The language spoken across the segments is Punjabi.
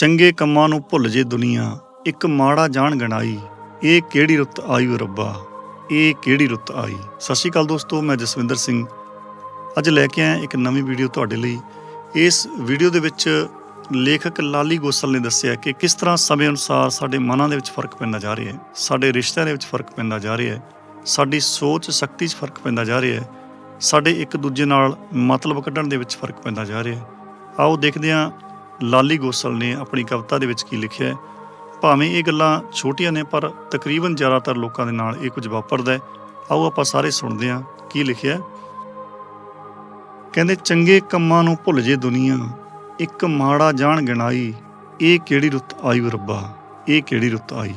ਚੰਗੇ ਕੰਮਾਂ ਨੂੰ ਭੁੱਲ ਜੇ ਦੁਨੀਆ, ਇੱਕ ਮਾੜਾ ਜਾਣ ਗਣਾਈ, ਇਹ ਕਿਹੜੀ ਰੁੱਤ ਆਈ ਰੱਬਾ, ਇਹ ਕਿਹੜੀ ਰੁੱਤ ਆਈ? ਸਤਿ ਸ਼੍ਰੀ ਅਕਾਲ ਦੋਸਤੋ, ਮੈਂ ਜਸਵਿੰਦਰ ਸਿੰਘ। ਅੱਜ ਲੈ ਕੇ ਆਇਆ ਇੱਕ ਨਵੀਂ ਵੀਡੀਓ ਤੁਹਾਡੇ ਲਈ। ਇਸ ਵੀਡੀਓ ਦੇ ਵਿੱਚ ਲੇਖਕ ਲਾਲੀ ਗੋਸਲ ਨੇ ਦੱਸਿਆ ਕਿ ਕਿਸ ਤਰ੍ਹਾਂ ਸਮੇਂ ਅਨੁਸਾਰ ਸਾਡੇ ਮਨਾਂ ਦੇ ਵਿੱਚ ਫ਼ਰਕ ਪੈਂਦਾ ਜਾ ਰਿਹਾ ਹੈ, ਸਾਡੇ ਰਿਸ਼ਤਿਆਂ ਦੇ ਵਿੱਚ ਫ਼ਰਕ ਪੈਂਦਾ ਜਾ ਰਿਹਾ ਹੈ, ਸਾਡੀ ਸੋਚ ਸ਼ਕਤੀ 'ਚ ਫ਼ਰਕ ਪੈਂਦਾ ਜਾ ਰਿਹਾ ਹੈ, ਸਾਡੇ ਇੱਕ ਦੂਜੇ ਨਾਲ ਮਤਲਬ ਕੱਢਣ ਦੇ ਵਿੱਚ ਫ਼ਰਕ ਪੈਂਦਾ ਜਾ ਰਿਹਾ ਹੈ। ਆਓ ਦੇਖਦੇ ਹਾਂ ਲਾਲੀ ਗੋਸਲ ਨੇ ਆਪਣੀ ਕਵਿਤਾ ਦੇ ਵਿੱਚ ਕੀ ਲਿਖਿਆ ਹੈ? ਭਾਵੇਂ ਇਹ ਗੱਲਾਂ ਛੋਟੀਆਂ ਨੇ, ਪਰ ਤਕਰੀਬਨ ਜ਼ਿਆਦਾਤਰ ਲੋਕਾਂ ਦੇ ਨਾਲ ਇਹ ਕੁਝ ਵਾਪਰਦਾ ਹੈ। ਆਓ ਆਪਾਂ ਸਾਰੇ ਸੁਣਦੇ ਹਾਂ ਕੀ ਲਿਖਿਆ ਹੈ। ਕਹਿੰਦੇ, ਚੰਗੇ ਕੰਮਾਂ ਨੂੰ ਭੁੱਲ ਜੇ ਦੁਨੀਆ, ਇੱਕ ਮਾੜਾ ਜਾਣ ਗਿਣਾਈ, ਇਹ ਕਿਹੜੀ ਰੁੱਤ ਆਈ ਓ ਰੱਬਾ, ਇਹ ਕਿਹੜੀ ਰੁੱਤ ਆਈ?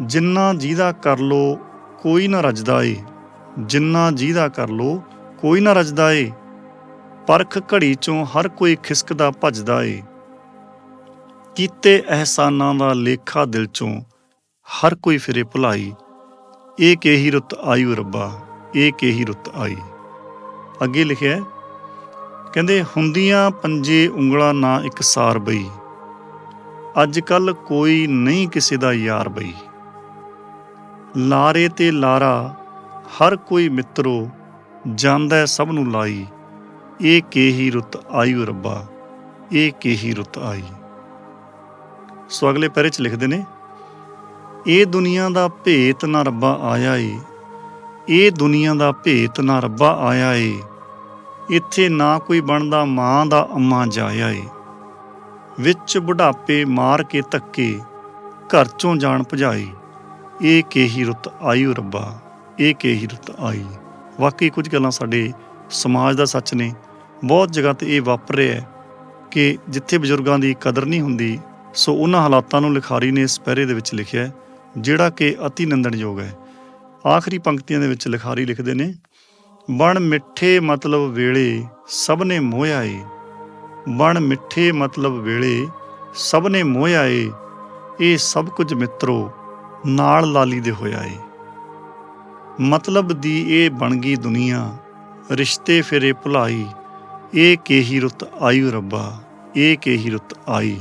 ਜਿੰਨਾ ਜਿਹਦਾ ਕਰ ਲੋ, ਕੋਈ ਨਾ ਰਜਦਾ ਏ। ਜਿੰਨਾ ਜਿਹਦਾ ਕਰ ਲੋ, ਕੋਈ ਨਾ ਰਜਦਾ ਏ। ਪਰਖ ਘੜੀ ਚੋਂ ਹਰ ਕੋਈ ਖਿਸਕਦਾ ਭੱਜਦਾ ਏ। ਕੀਤੇ ਅਹਿਸਾਨਾਂ ਦਾ ਲੇਖਾ ਦਿਲ ਚੋਂ ਹਰ ਕੋਈ ਫਿਰੇ ਭੁਲਾਈ। ਇਹ ਕਿਹੀ ਰੁੱਤ ਆਈ ਰੱਬਾ, ਇਹ ਕਿਹੀ ਰੁੱਤ ਆਈ। ਅੱਗੇ ਲਿਖਿਆ ਕਹਿੰਦੇ, ਹੁੰਦੀਆਂ ਪੰਜੇ ਉਂਗਲਾਂ ਨਾ ਇੱਕ ਸਾਰ ਬਈ। ਅੱਜ ਕੱਲ ਕੋਈ ਨਹੀਂ ਕਿਸੇ ਦਾ ਯਾਰ ਬਈ। ਲਾਰੇ ਤੇ ਲਾਰਾ ਹਰ ਕੋਈ ਮਿੱਤਰੋ, ਜਾਂਦਾ ਸਭ ਨੂੰ ਲਾਈ। ਇਹ ਕਿਹੀ ਰੁੱਤ ਆਈ ਰੱਬਾ, ਇਹ ਕਿਹੀ ਰੁੱਤ ਆਈ। ਸੋ ਅਗਲੇ ਪੈਰੇ ਚ ਲਿਖਦੇ ਨੇ, ਇਹ ਦੁਨੀਆ ਦਾ ਭੇਤ ਨਾ ਰੱਬਾ ਆਇਆ ਏ ਇਹ ਦੁਨੀਆ ਦਾ ਭੇਤ ਨਾ ਰੱਬਾ ਆਇਆ ਏ ਇੱਥੇ ਨਾ ਕੋਈ ਬਣਦਾ ਮਾਂ ਦਾ ਅੰਮਾ ਜਾਇਆ ਏ ਵਿੱਚ ਬੁਢਾਪੇ ਮਾਰ ਕੇ ਧੱਕੇ, ਘਰ ਚੋਂ ਜਾਣ ਭਜਾਈ ਇਹ ਕਿਹੀ ਰੁੱਤ ਆਈ ਰੱਬਾ, ਇਹ ਕਿਹੀ ਰੁੱਤ ਆਈ। ਵਾਕਈ ਕੁਝ ਗੱਲਾਂ ਸਾਡੇ ਸਮਾਜ ਦਾ ਸੱਚ ਨੇ। ਬਹੁਤ ਜਗ੍ਹਾ ਤੇ ਇਹ ਵਾਪਰ ਰਿਹਾ ਹੈ ਕਿ ਜਿੱਥੇ ਬਜ਼ੁਰਗਾਂ ਦੀ ਕਦਰ ਨਹੀਂ ਹੁੰਦੀ, ਸੋ ਉਹਨਾਂ ਹਾਲਾਤਾਂ ਨੂੰ ਲਿਖਾਰੀ ਨੇ ਇਸ ਪਹਿਰੇ ਦੇ ਵਿੱਚ ਲਿਖਿਆ ਹੈ, ਜਿਹੜਾ ਕਿ ਅਤੀ ਨਿੰਦਣਯੋਗ ਹੈ। ਆਖਰੀ ਪੰਕਤੀਆਂ ਦੇ ਵਿੱਚ ਲਿਖਾਰੀ ਲਿਖਦੇ ਨੇ ਬਣ ਮਿੱਠੇ ਮਤਲਬ ਵੇਲੇ ਸਭ ਨੇ ਮੋਹਿਆ ਏ ਬਣ ਮਿੱਠੇ ਮਤਲਬ ਵੇਲੇ ਸਭ ਨੇ ਮੋਹਿਆ ਏ ਇਹ ਸਭ ਕੁਝ ਮਿੱਤਰੋ ਨਾਲ ਲਾਲੀ ਦੇ ਹੋਇਆ ਏ। ਮਤਲਬ ਦੀ ਇਹ ਬਣ ਗਈ ਦੁਨੀਆ, ਰਿਸ਼ਤੇ ਫਿਰੇ ਭੁਲਾਈ ਇਹ ਕਿਹੀ ਰੁੱਤ ਆਈ ਰੱਬਾ ਇਹ ਕਿਹੀ ਰੁੱਤ ਆਈ।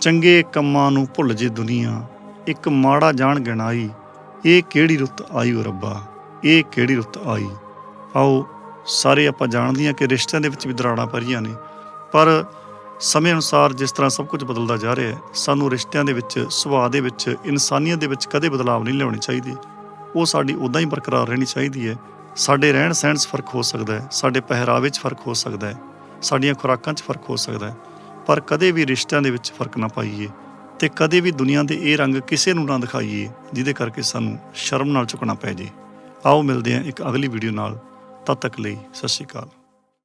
ਚੰਗੇ ਕੰਮਾਂ ਨੂੰ ਭੁੱਲ ਜੇ ਦੁਨੀਆ, ਇੱਕ ਮਾੜਾ ਜਾਣ ਗਿਣਾਈ ਇਹ ਕਿਹੜੀ ਰੁੱਤ ਆਈ ਰੱਬਾ ਇਹ ਕਿਹੜੀ ਰੁੱਤ ਆਈ। ਆਓ, ਸਾਰੇ ਆਪਾਂ ਜਾਣਦੇ ਹਾਂ ਕਿ ਰਿਸ਼ਤਿਆਂ ਦੇ ਵਿੱਚ ਵੀ ਦਰਾੜਾਂ ਪੈ ਰਹੀਆਂ ਨੇ, ਪਰ ਸਮੇਂ ਅਨੁਸਾਰ ਜਿਸ ਤਰ੍ਹਾਂ ਸਭ ਕੁਝ ਬਦਲਦਾ ਜਾ ਰਿਹਾ ਹੈ, ਸਾਨੂੰ ਰਿਸ਼ਤਿਆਂ ਦੇ ਵਿੱਚ, ਸੁਭਾਅ ਦੇ ਵਿੱਚ, ਇਨਸਾਨੀਅਤ ਦੇ ਵਿੱਚ ਕਦੇ ਬਦਲਾਅ ਨਹੀਂ ਲਿਆਉਣੇ ਚਾਹੀਦੇ। ਉਹ ਸਾਡੀ ਉਦਾਂ ਹੀ ਬਰਕਰਾਰ ਰਹਿਣੀ ਚਾਹੀਦੀ ਹੈ ਸਾਡੇ ਰਹਿਣ ਸਹਿਣ 'ਚ ਫ਼ਰਕ ਹੋ ਸਕਦਾ ਹੈ, ਸਾਡੇ ਪਹਿਰਾਵੇ 'ਚ ਫ਼ਰਕ ਹੋ ਸਕਦਾ ਹੈ, ਸਾਡੀਆਂ ਖੁਰਾਕਾਂ 'ਚ ਫ਼ਰਕ ਹੋ ਸਕਦਾ ਹੈ। ਪਰ ਕਦੇ ਵੀ ਰਿਸ਼ਤਿਆਂ ਦੇ ਵਿੱਚ ਫ਼ਰਕ ਨਾ ਪਾਈਏ ਤੇ ਕਦੇ ਵੀ ਦੁਨੀਆ ਦੇ ਇਹ ਰੰਗ ਕਿਸੇ ਨੂੰ ਨਾ ਦਿਖਾਈਏ ਜਿਹਦੇ ਕਰਕੇ ਸਾਨੂੰ ਸ਼ਰਮ ਨਾਲ ਝੁਕਣਾ ਪੈ ਜੇ। ਆਓ ਮਿਲਦੇ ਹਾਂ ਇੱਕ ਅਗਲੀ ਵੀਡੀਓ ਨਾਲ। ਤਦ ਤੱਕ ਲਈ ਸਤਿ ਸ਼੍ਰੀ ਅਕਾਲ।